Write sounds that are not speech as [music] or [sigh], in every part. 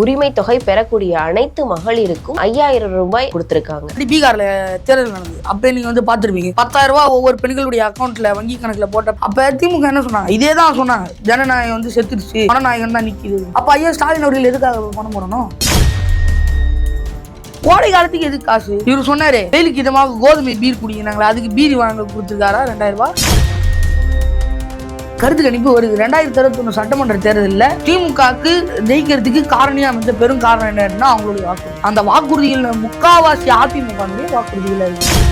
உரிமை தொகை பெறக்கூடிய அனைத்து மகளிருக்கும் ஐயாயிரம் ரூபாய் கொடுத்திருக்காங்க. பீகார்ல தேர்தல் நடந்தது. அப்ப நீங்க வந்து பாத்துருப்பீங்க பத்தாயிரம் ரூபாய் ஒவ்வொரு பெண்களுடைய அக்கௌண்ட்ல வங்கி கணக்குல போட்ட அப்ப திமுக என்ன சொன்னாங்க? இதே தான் சொன்னாங்க. ஜனநாயகம் வந்து செத்துருச்சு. ஜனநாயகம் தான் நிக்குது. அப்ப ஐயா ஸ்டாலின் அவர்கள் எதுக்காக பணம் போடணும்? கோடை காலத்துக்கு எதுக்கு காசு? இவர் சொன்னாரு வெயிலுக்கு இதமாக கோதுமை பீர் குடிக்கிறாங்களா அதுக்கு பீர் வாங்க கொடுத்துருக்காரா? ரெண்டாயிரம் ரூபாய்? கருத்து கணிப்பு வருது. ரெண்டாயிரத்தி அறுபத்தொன்னு சட்டமன்ற தேர்தலில் திமுகவுக்கு ஜெயிக்கிறதுக்கு காரணியா அமைந்த பெரும் காரணம் என்னன்னா அவங்களுடைய வாக்குறுதி. அந்த வாக்குறுதிகள் முக்காவாசி அதிமுக வாக்குறுதிகள் இருக்கு.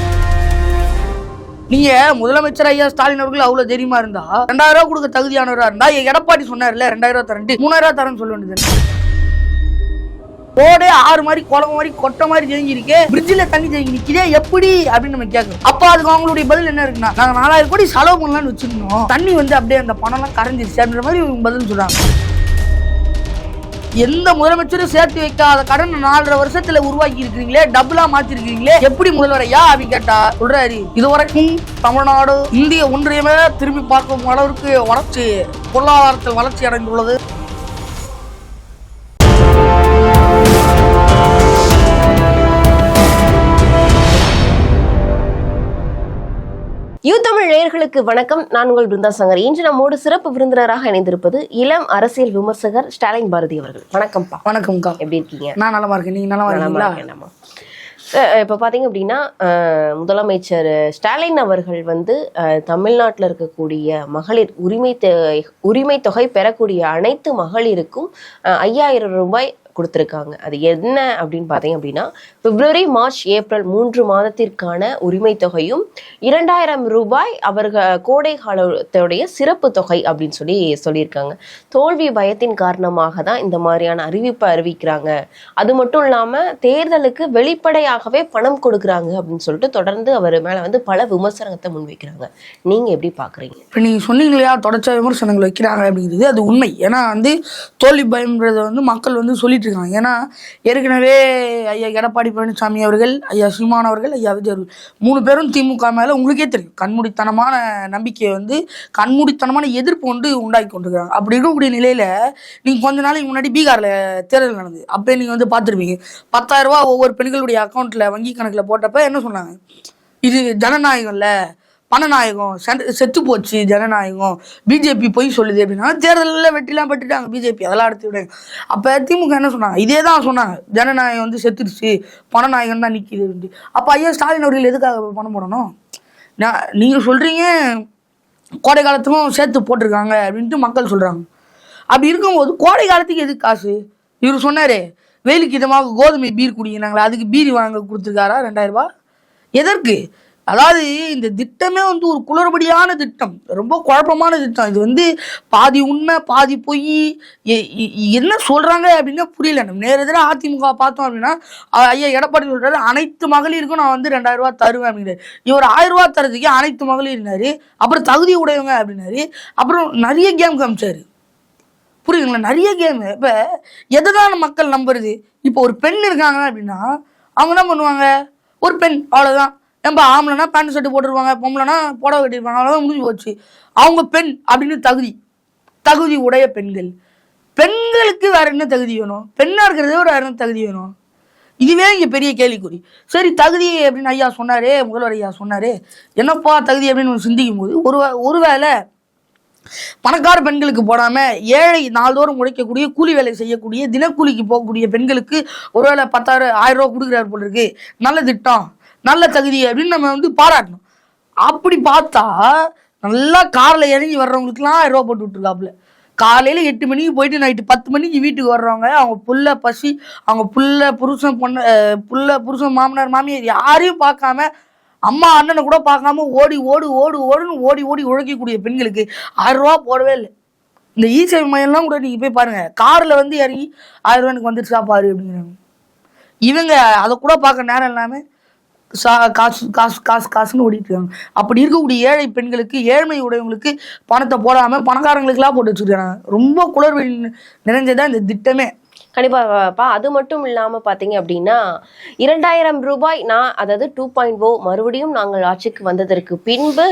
நீங்க முதலமைச்சர் ஐயா ஸ்டாலின் அவர்கள் அவ்வளவு தைரியமா இருந்தா ரெண்டாயிரம் ரூபாய் கொடுக்க தகுதியானவரா இருந்தா எடப்பாடி சொன்னார்ல ரெண்டாயிரம் ரூபாய் தரண்டு மூணாயிரம் ரூபாய் தரேன்னு சொல்ல வேண்டியது ரோடே ஆறு மாதிரி குளம் மாதிரி கொட்டை மாதிரி தேங்கிருக்கு பிரிட்ஜில் தண்ணி தேங்கி நிற்கிறே எப்படி? அப்படின்னு நம்ம கேட்கணும். அப்போ அதுக்கு அவங்களுடைய பதில் என்ன இருக்குன்னா நாங்கள் நாலாயிரம் கோடி செலவு பண்ணலாம்னு வச்சிருந்தோம் தண்ணி வந்து அப்படியே அந்த பணம்லாம் கரைஞ்சிருச்சு அப்படின்ற மாதிரி இவங்க பதில் சொல்கிறாங்க எந்த முதலமைச்சரும் சேர்த்து வைக்காத கடன் நாலரை வருஷத்துல உருவாக்கி இருக்கிறீங்களே டபுளா மாத்திருக்கீங்களே எப்படி முதல்வர் அப்படி அப்படின்னு கேட்டா சொல்றாரு. இதுவரைக்கும் தமிழ்நாடு இந்திய ஒன்றியமே திரும்பி பார்க்கும் அளவிற்கு வளர்ச்சி பொருளாதாரத்தில் வளர்ச்சி அடைந்துள்ளது. யூ தமிழ் நேயர்களுக்கு வணக்கம். நான் உங்கள் பிருந்தா சங்கர். இன்று நம்மோடு சிறப்பு விருந்தினராக இணைந்திருப்பது இளம் அரசியல் விமர்சகர் ஸ்டாலின் பாரதி அவர்கள். வணக்கம்ப்பா. வணக்கம்க்கா. எப்படி இருக்கீங்க? நான் நலமா இருக்கேன். நீங்க நலமா இருக்கீங்களா? இப்ப பாத்தீங்க அப்படின்னா முதலமைச்சர் ஸ்டாலின் அவர்கள் வந்து தமிழ்நாட்டுல இருக்கக்கூடிய மகளிர் உரிமை உரிமை தொகை பெறக்கூடிய அனைத்து மகளிருக்கும் ஐயாயிரம் ரூபாய் கொடுத்திருக்காங்க. அது என்ன அப்படின்னு பார்த்தீங்க அப்படின்னா பிப்ரவரி மார்ச் ஏப்ரல் மூன்று மாதத்திற்கான உரிமை தொகையும் இரண்டாயிரம் ரூபாய் அவர்கள் கோடை காலத்தோடைய சிறப்பு தொகை அப்படின்னு சொல்லி சொல்லியிருக்காங்க. தோல்வி பயத்தின் காரணமாக தான் இந்த மாதிரியான அறிவிப்பை அறிவிக்கிறாங்க. அது மட்டும் இல்லாம தேர்தலுக்கு வெளிப்படையாகவே பணம் கொடுக்குறாங்க அப்படின்னு சொல்லிட்டு தொடர்ந்து அவர் மேல வந்து பல விமர்சனத்தை முன்வைக்கிறாங்க. நீங்க எப்படி பாக்குறீங்க இப்போ நீங்கள் சொன்னீங்க இல்லையா தொடர்ச்சியாக விமர்சனங்கள் வைக்கிறாங்க அப்படிங்கிறது அது உண்மை. ஏன்னா வந்து தோல்வி பயம்ன்றதை வந்து மக்கள் வந்து சொல்லிட்டு இருக்காங்க. ஏன்னா ஏற்கனவே ஐயா எடப்பாடி பழனிசாமி அவர்கள் ஐயா சீமான் அவர்கள் ஐயா விஜய் அவர்கள் மூணு பேரும் திமுக மேலே உங்களுக்கே தெரியும். கண்மூடித்தனமான நம்பிக்கையை வந்து கண்மூடித்தனமான எதிர்ப்பு வந்து உண்டாக்கி கொண்டிருக்கிறாங்க. அப்படி இருக்கக்கூடிய நிலையில் நீங்கள் கொஞ்ச நாளைக்கு முன்னாடி பீகாரில் தேர்தல் நடந்தது. அப்போ நீங்கள் வந்து பார்த்துருப்பீங்க. பத்தாயிரரூபா ஒவ்வொரு பெண்களுடைய அக்கௌண்ட்டில் வங்கி கணக்கில் போட்டப்ப என்ன சொன்னாங்க? இது ஜனநாயகம்ல பணநாயகம் செத்து- செத்து போச்சு ஜனநாயகம் பிஜேபி பொய் சொல்லுது அப்படின்னா தேர்தலில் வெற்றிலாம் பெற்றுட்டாங்க பிஜேபி. அதெல்லாம் அடுத்து விடுங்க அப்போ திமுக என்ன சொன்னாங்க? இதே தான் சொன்னாங்க. ஜனநாயகம் வந்து செத்துருச்சு பணநாயகம் தான் நிற்கிது அப்போ ஐயா ஸ்டாலின் அவர்கள் எதுக்காக பணம் போடணும்? நான் நீங்கள் சொல்கிறீங்க கோடை காலத்துக்கும் சேர்த்து போட்டிருக்காங்க அப்படின்ட்டு மக்கள் சொல்கிறாங்க அப்படி இருக்கும்போது கோடை காலத்துக்கு எதுக்கு காசு? இவர் சொன்னாரே வெயிலுக்கு இதமாக கோதுமை பீர் குடிக்கிறாங்களே அதுக்கு பீர் வாங்க கொடுத்துருக்காரா? ரெண்டாயிரம் எதற்கு? அதாவது இந்த திட்டமே வந்து ஒரு குளறுபடியான திட்டம். ரொம்ப குழப்பமான திட்டம். இது வந்து பாதி உண்மை பாதி பொய். எ- என்ன சொல்கிறாங்க அப்படின்னா புரியல. நம்ம நேரத்தில் அதிமுக பார்த்தோம் அப்படின்னா ஐயா எடப்பாடி சொல்கிறாரு அனைத்து மகளிருக்கும் நான் வந்து ரெண்டாயிரம் தருவேன் அப்படின்னாரு இவர் ஆயிரம் ரூபாய் தரதுக்கு அனைத்து மகளிர்னாரு அப்புறம் தகுதி உடையவங்க அப்படின்னாரு. அப்புறம் நிறைய கேம் காமிச்சார். புரியுதுங்களா? நிறைய கேமு. இப்போ எதை தான் மக்கள் நம்புறது? இப்போ ஒரு பெண் இருக்காங்க அப்படின்னா அவங்க என்ன பண்ணுவாங்க? ஒரு பெண் அவ்வளோதான் ஏன்பா ஆம்பளைனா பேண்ட் ஷர்ட் போட்டுருவாங்க பொம்பளைனா புடவை கட்டிருப்பாங்க அவ்வளோதான் முடிஞ்சு போச்சு. அவங்க பெண் அப்படின்னு தகுதி தகுதி உடைய பெண்கள். பெண்களுக்கு வேற என்ன தகுதி வேணும்? பெண்ணாக இருக்கிறதே ஒரு வேற என்ன தகுதி வேணும்? இதுவே இங்கே பெரிய கேள்விக்குறி. சரி தகுதி அப்படின்னு ஐயா சொன்னாரே முதல்வர் ஐயா சொன்னாரே. என்னப்பா தகுதி அப்படின்னு சிந்திக்கும் போது ஒரு ஒருவேளை பணக்கார பெண்களுக்கு போடாம ஏழை நாள்தோறும் உழைக்கக்கூடிய கூலி வேலை செய்யக்கூடிய தினக்கூலிக்கு போகக்கூடிய பெண்களுக்கு ஒருவேளை பத்தாயிரம் ஆயிரம் ரூபா கொடுக்குறாரு போல இருக்கு. நல்ல திட்டம். நல்ல தகுதி அப்படின்னு நம்ம வந்து பாராட்டணும். அப்படி பார்த்தா நல்லா காரில் இறங்கி வர்றவங்களுக்குலாம் ஆயிரம் ரூபா போட்டு விட்ருக்காப்புல காலையில் எட்டு மணிக்கு போயிட்டு நைட்டு பத்து மணிக்கு வீட்டுக்கு வர்றவங்க அவங்க புள்ள பசி அவங்க புள்ள புருஷன் பொண்ணு புள்ள புருஷன் மாமனார் மாமியார் யாரையும் பார்க்காம அம்மா அண்ணனை கூட பார்க்காம ஓடி ஓடு ஓடு ஓடுன்னு ஓடி ஓடி உழைக்கக்கூடிய பெண்களுக்கு ஆயிரம் ரூபா போடவே இல்லை. இந்த இ சேவை மையம்லாம் கூட நீங்கள் போய் பாருங்கள் காரில் வந்து இறங்கி ஆயிரம் ரூபா எனக்கு வந்துருச்சா பாரு அப்படிங்கிறாங்க. இவங்க அதை கூட பார்க்க நேரம் இல்லாமல் சா காசு காசு காசு காசுன்னு ஓடிட்டு இருக்காங்க. அப்படி இருக்கக்கூடிய ஏழை பெண்களுக்கு ஏழ்மை உடையவங்களுக்கு பணத்தை போடாமல் பணக்காரங்களுக்குலாம் போட்டு வச்சுருக்காங்க. ரொம்ப குளறுபடி நிறைஞ்சதான் இந்த திட்டமே. கண்டிப்பாப்பா அது மட்டும் இல்லாம பாத்தீங்க அப்படின்னா இரண்டாயிரம் ரூபாய் நான் அதாவது டூ பாயிண்ட் ஓ மறுபடியும் நாங்கள் ஆட்சிக்கு வந்ததற்கு பின்பு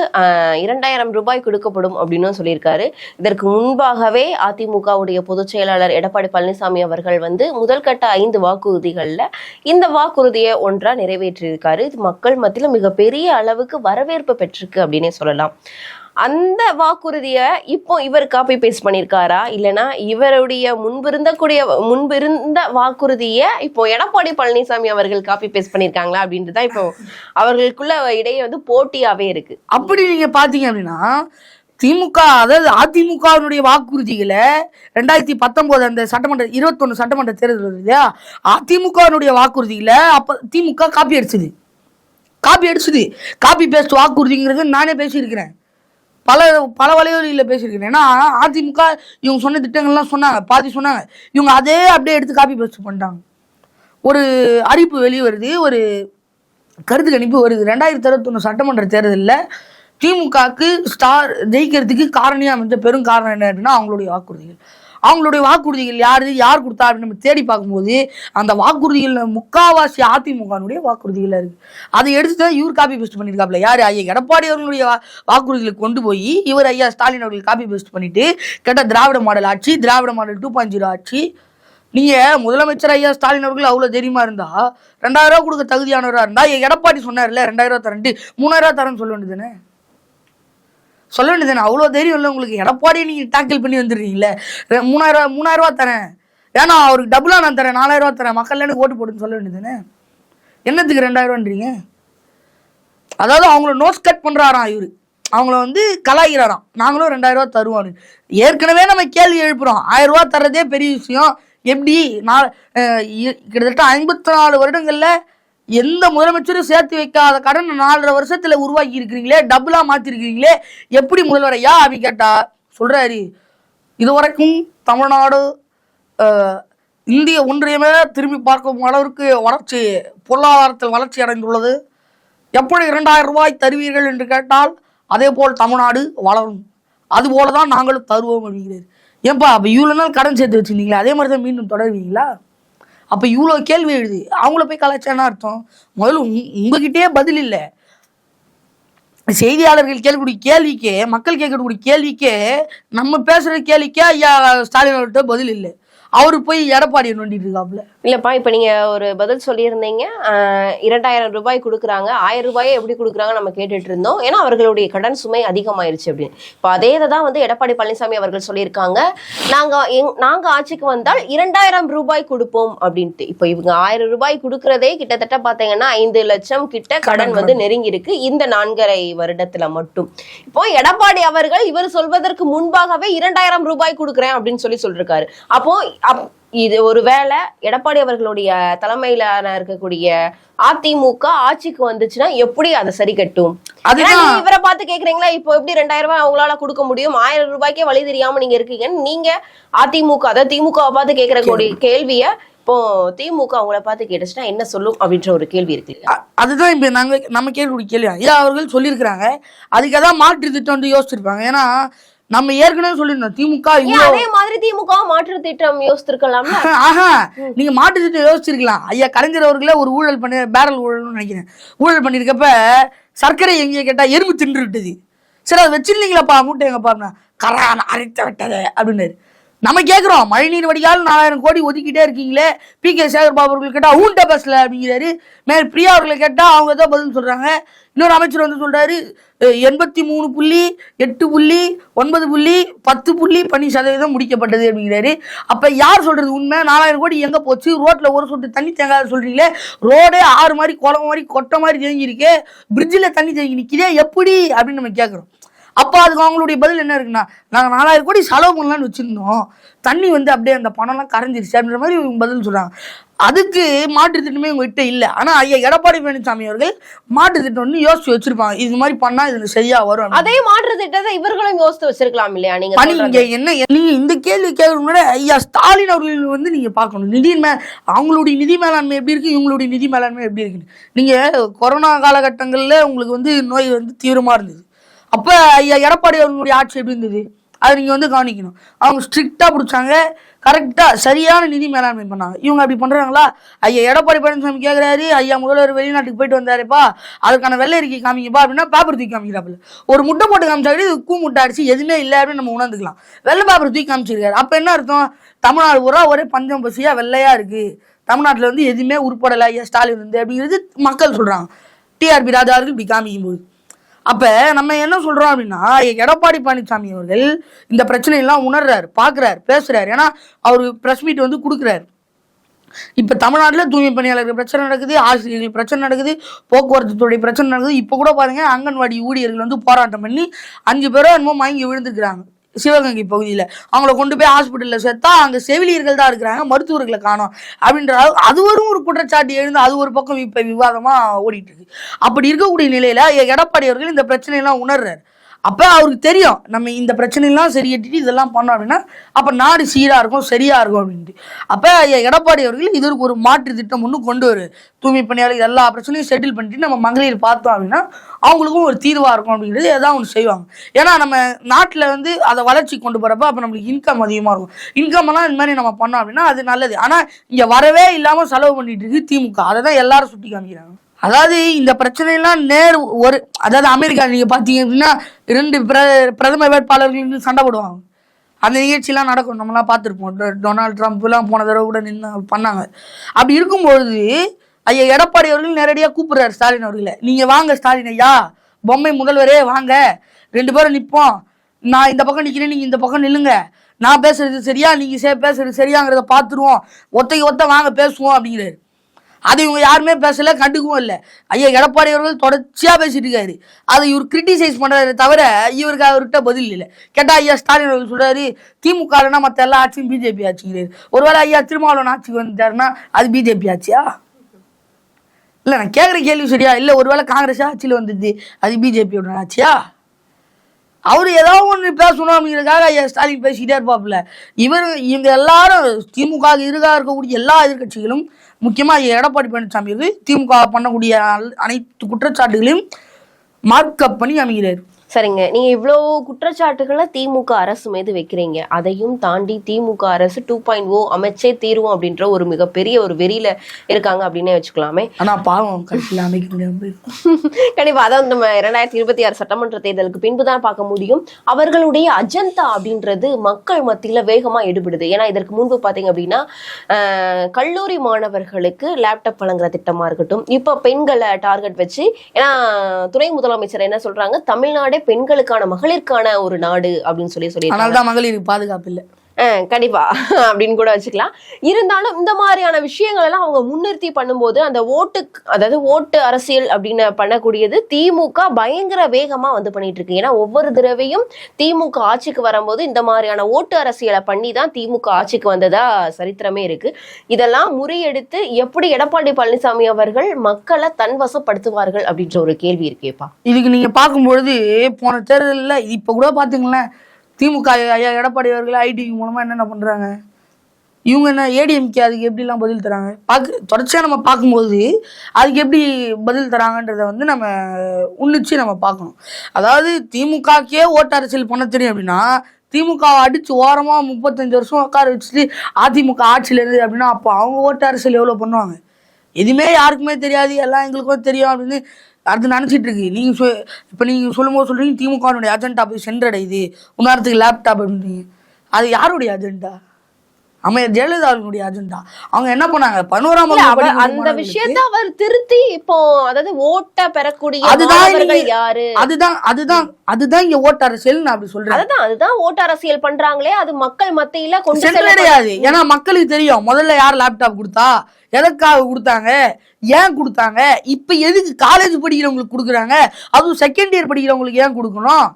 இரண்டாயிரம் ரூபாய் கொடுக்கப்படும் அப்படின்னு சொல்லியிருக்காரு. இதற்கு முன்பாகவே அதிமுகவுடைய பொதுச் செயலாளர் எடப்பாடி பழனிசாமி அவர்கள் வந்து முதல்கட்ட ஐந்து வாக்குறுதிகள்ல இந்த வாக்குறுதியை ஒன்றா நிறைவேற்றியிருக்காரு. இது மக்கள் மத்தியில மிகப்பெரிய அளவுக்கு வரவேற்பு பெற்றிருக்கு அப்படின்னே சொல்லலாம். அந்த வாக்குறுதியை இப்போ இவர் காப்பி பேஸ்ட் பண்ணியிருக்காரா இல்லைன்னா இவருடைய முன்பிருந்தக்கூடிய முன்பிருந்த வாக்குறுதியை இப்போ எடப்பாடி பழனிசாமி அவர்கள் காப்பி பேஸ்ட் பண்ணியிருக்காங்களா அப்படின்றது தான் இப்போ அவர்களுக்குள்ள இடையே வந்து போட்டியாவே இருக்கு. அப்படி நீங்க பாத்தீங்க அப்படின்னா திமுக அதாவது அதிமுகவினுடைய வாக்குறுதிகளை ரெண்டாயிரத்தி பத்தொம்போது அந்த சட்டமன்ற இருபத்தொன்னு சட்டமன்ற தேர்தல் வருது இல்லையா? அதிமுகவினுடைய வாக்குறுதிகளை அப்போ திமுக காப்பி அடிச்சுது. காப்பி அடிச்சுது. காப்பி பேஸ்ட் வாக்குறுதிங்கிறது நானே பேசியிருக்கிறேன். பல பல வழிகளில் பேசியிருக்கிறேன் ஏன்னா அதிமுக இவங்க சொன்ன திட்டங்கள்லாம் சொன்னாங்க பாதி சொன்னாங்க. இவங்க அதே அப்படியே எடுத்து காப்பி பேஸ்ட் பண்ணிட்டாங்க. ஒரு அறிவிப்பு வெளியே வருது ஒரு கருத்து கணிப்பு வருது. ரெண்டாயிரத்தி அறுபத்தொன்று சட்டமன்ற தேர்தலில் திமுகவுக்கு ஸ்டார் ஜெயிக்கிறதுக்கு காரணியாக அமைஞ்ச பெரும் காரணம் என்ன அப்படின்னா அவங்களுடைய வாக்குறுதிகள். அவங்களுடைய வாக்குறுதிகள் யாரு யார் கொடுத்தா அப்படின்னு நம்ம தேடி பார்க்கும்போது அந்த வாக்குறுதிகள் முக்காவாசி அதிமுகனுடைய வாக்குறுதிகள் இருக்கு. அதை எடுத்து தான் இவர் காப்பி பேஸ்ட் பண்ணியிருக்காப்ல யார்? ஐயா எடப்பாடி அவர்களுடைய வாக்குறுதிகளை கொண்டு போய் இவர் ஐயா ஸ்டாலின் அவர்கள் காப்பி பேஸ்ட் பண்ணிட்டு கேட்ட திராவிட மாடல் ஆட்சி Dravida model two point zero ஆட்சி. நீங்கள் முதலமைச்சர் ஐயா ஸ்டாலின் அவர்கள் அவ்வளோ தைரியமாக இருந்தா ரெண்டாயிரம் ரூபா கொடுக்க தகுதியானவராக இருந்தால் எடப்பாடி சொன்னார்ல ரெண்டாயிரம் ரூபா தரேன்ட்டு மூணாயிரம் ரூபா தரேன்னு சொல்ல வேண்டியதுன்னு சொல்ல வேண்டியதுதானே? அவ்வளோ தைரியம் இல்லை உங்களுக்கு. எடப்பாடியை நீங்கள் டேக்கிள் பண்ணி வந்துடுறீங்களே மூணாயிரம் ரூபா மூணாயிரம் ரூபா தரேன். ஏன்னா அவருக்கு டபுளாக நான் தரேன். நாலாயிரரூவா ரூபா தரேன். மக்கள் எனக்கு ஓட்டு போட்டுன்னு சொல்ல வேண்டியதுன்னு என்னத்துக்கு ரெண்டாயிரரூவான்றீங்க அதாவது அவங்கள நோஸ் கட் பண்ணுறாராம் இவர். அவங்கள வந்து கலாய்கிறாராம் நாங்களும் ரெண்டாயிரரூவா தருவோம் ஏற்கனவே நம்ம கேள்வி எழுப்புறோம். ஆயிரம் ரூபா தர்றதே பெரிய விஷயம். எப்படி? நான் கிட்டத்தட்ட ஐம்பத்தி நாலு வருடங்களில் எந்த முதலமைச்சரும் சேர்த்து வைக்காத கடன் நாலரை வருஷத்துல உருவாக்கி இருக்கிறீங்களே டபுளா மாத்திருக்கிறீங்களே எப்படி முதல்வர் ஐயா அப்படின்னு கேட்டா? சொல்றாரு. இதுவரைக்கும் தமிழ்நாடு இந்திய ஒன்றியமே திரும்பி பார்க்கும் அளவிற்கு வளர்ச்சி பொருளாதாரத்தில் வளர்ச்சி அடைந்துள்ளது. எப்படி இரண்டாயிரம் ரூபாய் தருவீர்கள் என்று கேட்டால் அதே போல் தமிழ்நாடு வளரும். அதுபோல தான் நாங்களும் தருவோம் அப்படிங்கிறது ஏன்பா அப்போ இவ்வளோ நாள் கடன் சேர்த்து வச்சிருந்தீங்களா அதே மாதிரி தான் மீண்டும் தொடருவீங்களா? அப்போ இவ்வளோ கேள்வி எழுது அவங்கள போய் கலாச்சாரம் அர்த்தம்? முதல்ல உங் உங்ககிட்டயே பதில் இல்லை. செய்தியாளர்கள் கேட்கக்கூடிய கேள்விக்கே மக்கள் கேட்கக்கூடிய கேள்விக்கே நம்ம பேசுகிற கேள்விக்கே ஐயா ஸ்டாலின் அவர்கிட்ட பதில் இல்லை. அவரு போய் எடப்பாடியை நோண்டிட்டு இருக்காப்புல. இல்லப்பா இப்ப நீங்க ஒரு பதில் சொல்லியிருந்தீங்க. இரண்டாயிரம் ரூபாய் கொடுக்குறாங்க. ஆயிரம் ரூபாயை எப்படி கொடுக்குறாங்க நம்ம கேட்டுட்டு இருந்தோம். ஏன்னா அவர்களுடைய கடன் சுமை அதிகமாயிருச்சு அப்படின்னு. இப்போ அதே தான் வந்து எடப்பாடி பழனிசாமி அவர்கள் சொல்லியிருக்காங்க. நாங்க நாங்க ஆட்சிக்கு வந்தால் இரண்டாயிரம் ரூபாய் கொடுப்போம் அப்படின்ட்டு. இப்போ இவங்க ஆயிரம் ரூபாய் கொடுக்கறதே கிட்டத்தட்ட பாத்தீங்கன்னா ஐந்து லட்சம் கிட்ட கடன் வந்து நெருங்கி இருக்கு இந்த நான்கரை வருடத்துல மட்டும். இப்போ எடப்பாடி அவர்கள் இவர் சொல்வதற்கு முன்பாகவே இரண்டாயிரம் ரூபாய் கொடுக்குறேன் அப்படின்னு சொல்லி சொல்லிருக்காரு. அப்போ அப்- இது ஒருவேளை எடப்பாடி அவர்களுடைய தலைமையிலான இருக்கக்கூடிய அதிமுக ஆட்சிக்கு வந்துச்சுன்னா எப்படி அதை சரி கட்டும்? நீங்க இவரை பார்த்து கேக்குறீங்களா? இப்போ எப்படி ரெண்டாயிரம் ரூபாய் அவங்களால கொடுக்க முடியும்? ஆயிரம் ரூபாய்க்கே வழி தெரியாம நீங்க இருக்கீங்கன்னு நீங்க அதிமுக அதாவது திமுகவை பார்த்து கேட்கிற கூடிய கேள்விய இப்போ திமுக அவங்கள பார்த்து கேட்டுச்சுன்னா என்ன சொல்லும் அப்படின்ற ஒரு கேள்வி இருக்கு அதுதான் இப்போ நாங்கள் நம்ம கேட்கக்கூடிய கேள்வி ஐயா அவர்கள் சொல்லியிருக்கிறாங்க. அதுக்கு தான் மாற்று திட்டம் வந்து யோசிச்சிருப்பாங்க. ஏன்னா நம்ம ஏற்கனவே சொல்லியிருந்தோம் திமுக அதே மாதிரி திமுக மாற்று திட்டம் யோசித்திருக்கலாம்ல? [laughs] ஆஹா நீங்க மாற்று திட்டம் யோசிச்சிருக்கலாம். ஐயா கலைஞர் அவர்களே ஒரு ஊழல் பண்ணி பேரல் ஊழல்னு நினைக்கிறேன். ஊழல் பண்ணியிருக்கப்ப சர்க்கரை எங்கே கேட்டா எறும்பு தின்று விட்டது சரி அதை வச்சிருந்தீங்களாப்பா மூட்டை எங்கப்பா அப்படின்னா கரான அரைத்த விட்டது அப்படின்னாரு. நம்ம கேட்குறோம் மழைநீர் வடிகால் நாலாயிரம் கோடி ஒதுக்கிட்டே இருக்கீங்களே. பி. கே. சேகர் பாபு அவர்கள் கேட்டால் ஊண்ட பஸ்ல அப்படிங்கிறாரு. மேல் பிரியா அவர்களை கேட்டால் அவங்க தான் பதில் சொல்கிறாங்க இன்னொரு அமைச்சர் வந்து சொல்கிறாரு எண்பத்தி மூணு புள்ளி எட்டு புள்ளி ஒன்பது புள்ளி பத்து புள்ளி பனி சதவீதம் முடிக்கப்பட்டது அப்படிங்கிறாரு. அப்போ யார் சொல்கிறது உண்மை? நாலாயிரம் கோடி எங்கே போச்சு? ரோட்டில் ஒரு சொட்டு தண்ணி தேங்காத சொல்கிறீங்களே ரோடே ஆறு மாதிரி குளம் மாதிரி கொட்டை மாதிரி தேங்கியிருக்கு. பிரிட்ஜில் தண்ணி தேங்கி நிற்கிதே எப்படி? அப்படின்னு நம்ம கேட்குறோம் அப்போ அதுக்கு அவங்களுடைய பதில் என்ன இருக்குன்னா நாங்கள் நாலாயிரம் கோடி செலவு பண்ணலாம்னு வச்சுருந்தோம். தண்ணி வந்து அப்படியே அந்த பணம்லாம் கரைஞ்சிருச்சு அப்படின்ற மாதிரி இவங்க பதில் சொல்கிறாங்க அதுக்கு மாற்று திட்டமே உங்ககிட்ட இல்லை. ஆனால் ஐயா எடப்பாடி பழனிசாமி அவர்கள் மாற்று திட்டம் வந்து யோசிச்சு வச்சிருப்பாங்க. இது மாதிரி பண்ணா இது சரியா வரும். அதே மாற்று திட்டத்தை இவர்களும் யோசித்து வச்சிருக்கலாம் இல்லையா? நீங்க? இங்க என்ன நீங்க இந்த கேள்வி கேட்கறது ஐயா ஸ்டாலின் அவர்கள் வந்து நீங்க பார்க்கணும். நிதி மே அவங்களுடைய நிதி மேலாண்மை எப்படி இருக்கு இவங்களுடைய நிதி மேலாண்மை எப்படி இருக்குன்னு நீங்க கொரோனா காலகட்டங்கள்ல உங்களுக்கு வந்து நோய் வந்து தீவிரமா இருந்தது. அப்ப ஐயா எடப்பாடி அவர்களுடைய ஆட்சி எப்படி இருந்தது? அதை நீங்கள் வந்து கவனிக்கணும். அவங்க ஸ்ட்ரிக்டாக பிடிச்சாங்க. கரெக்டாக சரியான நிதி மேலாண்மை பண்ணாங்க. இவங்க அப்படி பண்ணுறாங்களா ஐயா எடப்பாடி பழனிசாமி கேட்குறாரு ஐயா முதல்வர் வெளிநாட்டுக்கு போயிட்டு வந்தாருப்பா. அதுக்கான வெள்ளை அறிக்கை காமிங்கப்பா அப்படின்னா பேப்பர் தூக்கி காமிக்கிறாப்புல. ஒரு முட்டை போட்டு காமிச்சாரு இது கூ முட்டை அடிச்சு எதுவுமே இல்லை அப்படின்னு நம்ம உணர்ந்துக்கலாம். வெள்ளை பேப்பர் தூக்கி காமிச்சிருக்காரு. அப்போ என்ன அர்த்தம்? தமிழ்நாடு பூரா ஒரே பஞ்சம் பசியாக வெள்ளையாக இருக்குது தமிழ்நாட்டில் வந்து எதுவுமே உருப்படலை ஐயா ஸ்டாலின் வந்து அப்படிங்கிறது மக்கள் சொல்கிறாங்க டிஆர்பி ராஜா இப்படி காமிக்கும் போது அப்ப நம்ம என்ன சொல்றோம் அப்படின்னா எடப்பாடி பழனிசாமி அவர்கள் இந்த பிரச்சனையெல்லாம் உணர்றாரு பாக்குறாரு பேசுறாரு. ஏன்னா அவர் பிரஸ் மீட் வந்து கொடுக்குறாரு. இப்ப தமிழ்நாட்டில் தூய்மை பணியாளர்கள் பிரச்சனை நடக்குது ஆசிரியர்கள் பிரச்சனை நடக்குது போக்குவரத்து துறை பிரச்சனை நடக்குது. இப்ப கூட பாருங்க அங்கன்வாடி ஊழியர்கள் வந்து போராட்டம் பண்ணி அஞ்சு பேரோ என்னமோ மயங்கி விழுந்துக்கிறாங்க சிவகங்கை பகுதியில். அவங்கள கொண்டு போய் ஹாஸ்பிட்டலில் சேர்த்தா அங்கே செவிலியர்கள் தான் இருக்கிறாங்க மருத்துவர்களை காணும். அப்படின்ற அளவு- அது ஒரு ஒரு குற்றச்சாட்டு எழுந்து அது ஒரு பக்கம் இப்போ விவாதமாக ஓடிட்டு இருக்கு. அப்படி இருக்கக்கூடிய நிலையில் எடப்பாடி அவர்கள் இந்த பிரச்சனையெல்லாம் உணர்றாரு. அப்போ அவருக்கு தெரியும் நம்ம இந்த பிரச்சனையெல்லாம் சரியட்டிட்டு இதெல்லாம் பண்ணோம் அப்படின்னா அப்போ நாடு சீராக இருக்கும் சரியாக இருக்கும் அப்படின்ட்டு. அப்போ எடப்பாடி அவர்கள் இதற்கு ஒரு மாற்று திட்டம் ஒன்று கொண்டு வரு. தூய்மை பணியாளர் எல்லா பிரச்சனையும் செட்டில் பண்ணிட்டு நம்ம மகளிர் பார்த்தோம் அப்படின்னா அவங்களுக்கும் ஒரு தீர்வாக இருக்கும் அப்படிங்கிறது ஏதாவது ஒன்று செய்வாங்க. ஏன்னா நம்ம நாட்டில் வந்து அதை வளர்ச்சி கொண்டு போகிறப்ப அப்போ நம்மளுக்கு இன்கம் அதிகமாக இருக்கும். இன்கம்லாம் இந்த மாதிரி நம்ம பண்ணோம் அப்படின்னா அது நல்லது. ஆனால் இங்கே வரவே இல்லாமல் செலவு பண்ணிட்டு இருக்கு திமுக. அதை தான் எல்லாரும் சுட்டி காமிக்கிறாங்க அதாவது இந்த பிரச்சனையெல்லாம் நேர் ஒரு அதாவது அமெரிக்கா நீங்க பாத்தீங்க அப்படின்னா ரெண்டு பிர பிரதம வேட்பாளர்கள் நின்னு சண்டை போடுவாங்க. அந்த நிகழ்ச்சியெல்லாம் நடக்கும். நம்மலாம் பார்த்துருப்போம். டொனால்ட் ட்ரம்ப்லாம் போன தடவை கூட நின்று பண்ணாங்க. அப்படி இருக்கும்பொழுது ஐயா எடப்பாடி அவர்கள் நேரடியாக கூப்பிடுறாரு ஸ்டாலின் அவர்களை. நீங்கள் வாங்க ஸ்டாலின் ஐயா. பொம்மை முதல்வரே வாங்க. ரெண்டு பேரும் நிற்போம் நான் இந்த பக்கம் நிற்கிறேன் நீங்கள் இந்த பக்கம் நில்லுங்க. நான் பேசுறது சரியா நீங்கள் சே- பேசுறது சரியாங்கிறத பார்த்துருவோம். ஒத்தைக்கு ஒத்த வாங்க பேசுவோம் அப்படிங்கிறாரு. அது இவங்க யாருமே பேசல கண்டுக்கவும் இல்லை. ஐயா எடப்பாடி அவர்கள் தொடர்ச்சியாக பேசிட்டு இருக்காரு. அதை இவர் கிரிட்டிசைஸ் பண்ணுறாரு தவிர இவருக்கு அவர்கிட்ட பதில் இல்லை. கேட்டால் ஐயா ஸ்டாலின் அவர்கள் சொல்கிறாரு திமுக மற்ற எல்லா ஆட்சியும் பிஜேபி ஆட்சிக்கிறாரு ஒருவேளை ஐயா திருமாவளவன் ஆட்சிக்கு வந்துட்டாருன்னா அது பிஜேபி ஆட்சியா? இல்லை நான் கேட்குற கேள்வி சரியா? இல்லை ஒருவேளை காங்கிரஸ் ஆட்சியில் வந்துடுது அது பிஜேபியோட ஆட்சியா? அவர் ஏதாவது ஒன்று பேசணும் அப்படிங்கிறதுக்காக ஐயா ஸ்டாலின் பேசிக்கிட்டே இருப்பாப்புல. இவர் இவங்க எல்லாரும் திமுக இருக்காக இருக்கக்கூடிய எல்லா எதிர்க்கட்சிகளும் முக்கியமாக எடப்பாடி பழனிசாமி வந்து திமுக பண்ணக்கூடிய அனைத்து குற்றச்சாட்டுகளையும் மார்க்கப் பண்ணி அமைகிறார். சரிங்க. நீங்க இவ்வளோ குற்றச்சாட்டுகளை திமுக அரசு மீது வைக்கிறீங்க. அதையும் தாண்டி திமுக அரசு டூ பாயிண்ட் ஓ அமைச்சே தீர்வோம் அப்படின்ற ஒரு மிகப்பெரிய ஒரு வெறியில இருக்காங்க அப்படின்னே வச்சுக்கலாமே. ஆனா பாவம் [laughs] கண்டிப்பா அதான் நம்ம இரண்டாயிரத்தி இருபத்தி ஆறு சட்டமன்ற தேர்தலுக்கு பின்புதான் பார்க்க முடியும். அவர்களுடைய அஜெண்டா அப்படின்றது மக்கள் மத்தியில வேகமா எடுபடுது. ஏன்னா இதற்கு முன்பு பாத்தீங்க அப்படின்னா கல்லூரி மாணவர்களுக்கு லேப்டாப் வழங்குற திட்டமா இருக்கட்டும். இப்ப பெண்களை டார்கெட் வச்சு ஏன்னா துணை முதலமைச்சர் என்ன சொல்றாங்க? தமிழ்நாடே பெண்களுக்கான மகளிருக்கான ஒரு நாடு அப்படின்னு சொல்லி சொல்லி அதனால தான் மகளிருக்கு பாதுகாப்பு இல்லை. கண்டிப்பா. அப்படின்னு கூட வச்சுக்கலாம். இருந்தாலும் இந்த மாதிரியான விஷயங்கள் எல்லாம் அவங்க முன்னிறுத்தி பண்ணும்போது அந்த ஓட்டு அதாவது ஓட்டு அரசியல் அப்படின்னு பண்ணக்கூடியது திமுக பயங்கர வேகமா வந்து பண்ணிட்டு இருக்கு ஏன்னா ஒவ்வொரு தடவையும் திமுக ஆட்சிக்கு வரும்போது இந்த மாதிரியான ஓட்டு அரசியலை பண்ணி தான் திமுக ஆட்சிக்கு வந்ததா சரித்திரமே இருக்கு. இதெல்லாம் முறியெடுத்து எப்படி எடப்பாடி பழனிசாமி அவர்கள் மக்களை தன்வசப்படுத்துவார்கள் அப்படின்ற ஒரு கேள்வி இருக்கேப்பா இதுக்கு நீங்க பார்க்கும்பொழுது போன தேர்தலில் இப்போ கூட பாத்தீங்களேன் திமுக ஐயா எடப்பாடி அவர்கள் ஐடி மூலமா என்னென்ன பண்றாங்க? இவங்க என்ன ஏடிஎம்கே அதுக்கு எப்படிலாம் பதில் தராங்க? பார்க்க தொடர்ச்சியாக நம்ம பார்க்கும்போது அதுக்கு எப்படி பதில் தராங்கன்றதை வந்து நம்ம உன்னிச்சு நம்ம பார்க்கணும். அதாவது திமுகக்கே ஓட்டு அரசியல் பண்ண தெரியும் அப்படின்னா திமுக அடித்து ஓரமாக முப்பத்தஞ்சு வருஷம் உட்கார வச்சுட்டு அதிமுக ஆட்சியில் இருந்தது அப்படின்னா அப்போ அவங்க ஓட்டு அரசியல் எவ்வளோ பண்ணுவாங்க? எதுவுமே யாருக்குமே தெரியாது எல்லாம் எங்களுக்கும் தெரியும் அப்படின்னு அடுத்து நினச்சிட்டு இருக்கு. நீங்கள் சொ இப்போ நீங்கள் சொல்லும்போது சொல்கிறீங்க திமுகனுடைய அஜெண்டா போய் சென்றடையுது. உதாரணத்துக்கு லேப்டாப் அப்படின்றீங்க. அது யாருடைய அஜெண்டா அமைச்சர் ஜெயலலிதா அவர்களுடைய அஜெண்டா அவங்க என்ன பண்ணாங்க? படிக்கிற அந்த விஷயத்த அவர் திருத்தி இப்போ அதாவது ஓட்ட பெறக்கூடிய அதுதான் யாரு? அதுதான் அதுதான் அதுதான் இங்க ஓட்டு அரசியல் நான் அப்படி சொல்றேன். அதுதான் அதுதான் ஓட்டு அரசியல் பண்றாங்களே அது மக்கள் மத்தியில கொண்டு செல்ல சென்றடையாது ஏன்னா மக்களுக்கு தெரியும் முதல்ல யார் லேப்டாப் கொடுத்தா? எதற்காக கொடுத்தாங்க? ஏன் கொடுத்தாங்க? இப்ப எதுக்கு காலேஜ் படிக்கிறவங்களுக்கு கொடுக்குறாங்க? அதுவும் செகண்ட் இயர் படிக்கிறவங்களுக்கு ஏன் கொடுக்கணும்?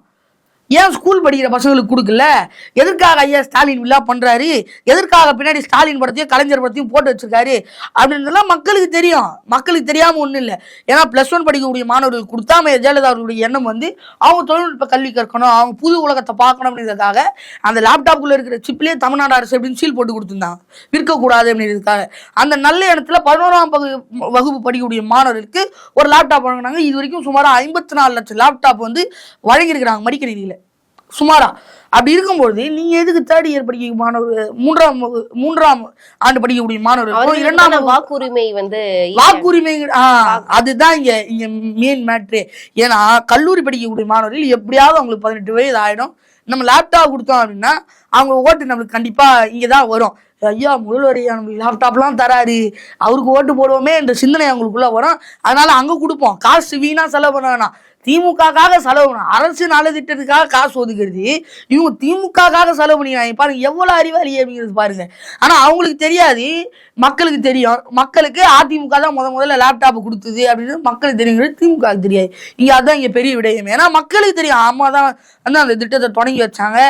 ஏன் ஸ்கூல் படிக்கிற பசங்களுக்கு கொடுக்கல? எதற்காக ஐயா ஸ்டாலின் விழா பண்ணுறாரு எதற்காக பின்னாடி ஸ்டாலின் படத்தையும் கலைஞர் படத்தையும் போட்டு வச்சிருக்காரு? அப்படின்றதெல்லாம் மக்களுக்கு தெரியும். மக்களுக்கு தெரியாமல் ஒன்றும் இல்லை. ஏன்னா ப்ளஸ் ஒன் படிக்கக்கூடிய மாணவர்களுக்கு கொடுத்தாம ஜெயலலிதா அவர்களுடைய எண்ணம் வந்து அவங்க தொழில்நுட்ப கல்வி கற்கணும் அவங்க புது உலகத்தை பார்க்கணும் அப்படின்றதுக்காக அந்த லேப்டாப்புக்குள்ளே இருக்கிற சிப்லேயே தமிழ்நாடு அரசு அப்படின்னு சீல் போட்டு கொடுத்துருந்தாங்க விற்கக்கூடாது அப்படின்றதுக்காக. அந்த நல்ல இடத்துல பதினோராம் பகு- வகுப்பு படிக்கக்கூடிய மாணவர்களுக்கு ஒரு லேப்டாப் வழங்கினாங்க. இது வரைக்கும் சுமார் ஐம்பத்தி நாலு லட்சம் லேப்டாப் வந்து வழங்கியிருக்கிறாங்க. மடிக்கணினியில். சுமாரா. அப்படி இருக்கும்போது நீங்க எதுக்கு தேர்ட் இயர் படிக்க மாணவர் மூன்றாம் மூன்றாம் ஆண்டு படிக்கக்கூடிய மாணவர்கள் அவர்களுக்கான இரண்டாம் வாக்குரிமை வந்து வாக்குரிமை அதுதான் இங்க இங்க மெயின் மேட்ரு ஏன்னா கல்லூரி படிக்கக்கூடிய மாணவர்கள் எப்படியாவது அவங்களுக்கு பதினெட்டு வயது ஆயிடும். நம்ம லேப்டாப் கொடுத்தோம் அப்படின்னா அவங்க ஓட்டு நம்மளுக்கு கண்டிப்பா இங்க தான் வரும். ஐயா முதல்வர் ஐயா நம்மளுக்கு லேப்டாப்லாம் தராரு. அவருக்கு ஓட்டு போடுவோமே என்ற சிந்தனை அவங்களுக்குள்ள வரும். அதனால அங்க கொடுப்போம். காசு வீணா செலவு பண்ண வேணாம். திமுகக்காக செலவு பண்ணணும் அரசு நலத்திட்டத்துக்காக காசு ஒதுக்கிறது இவங்க திமுகக்காக செலவு பண்ணிக்கிறாங்க. பாருங்க எவ்வளோ அறிவாளி அப்படிங்கிறது பாருங்க. ஆனால் அவங்களுக்கு தெரியாது மக்களுக்கு தெரியும். மக்களுக்கு அதிமுக தான் முத முதல்ல லேப்டாப் கொடுத்தது அப்படின்னு மக்களுக்கு தெரியுங்கிறது திமுகவுக்கு தெரியாது. இங்கே அதுதான் இங்கே பெரிய விடயம். ஏன்னா மக்களுக்கு தெரியும். அம்மா தான் வந்து அந்த திட்டத்தை தொடங்கி வச்சாங்க.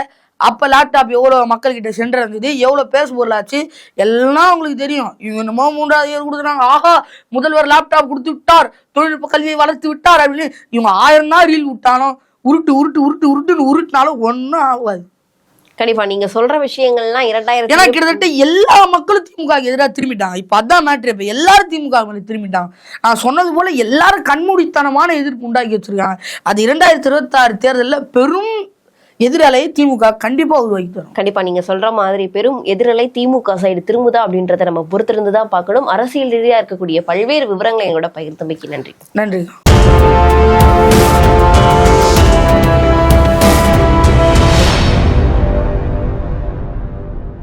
அப்ப லேப்டாப் எவ்வளவு மக்கள்கிட்ட சென்றடைந்தது எவ்வளவு பேசு பொருளாச்சு எல்லாம் அவங்களுக்கு தெரியும். இவங்க என்னமோ மூன்றாவது இயர் கொடுக்குறாங்க. ஆஹா முதல்வர் லேப்டாப் கொடுத்து விட்டார் தொழில்நுட்ப கல்வியை வளர்த்து விட்டார் அப்படின்னு இவங்க ஆயிரம் தான் ரீல் விட்டாலும் உருட்டு உருட்டு உருட்டு உருட்டுன்னு உருட்டினாலும் ஒன்றும் ஆகாது. கண்டிப்பா நீங்க சொல்ற விஷயங்கள்லாம் ஏன்னா இரண்டாயிரத்தி கிட்டத்தட்ட எல்லா மக்களும் திமுக எதிராக திரும்பிட்டாங்க. இப்ப அதான் மேட்ரு இப்ப எல்லாரும் திமுக திரும்பிட்டாங்க. நான் சொன்னது போல எல்லாரும் கண்மூடித்தனமான எதிர்ப்பு உண்டாக்கி வச்சிருக்காங்க. அது இரண்டாயிரத்தி இருபத்தி ஆறு தேர்தலில் பெரும் எதிராலையை திமுக கண்டிப்பா உருவாக்கி தரும் கண்டிப்பா நீங்க சொல்ற மாதிரி பெரும் எதிரலை திமுக சைடு திரும்புதா அப்படின்றத நம்ம பொறுத்திருந்து தான் பார்க்கணும். அரசியல் ரீதியா இருக்கக்கூடிய பல்வேறு விவரங்களை எங்களோட பகிர்ந்தமைக்கு நன்றி. நன்றி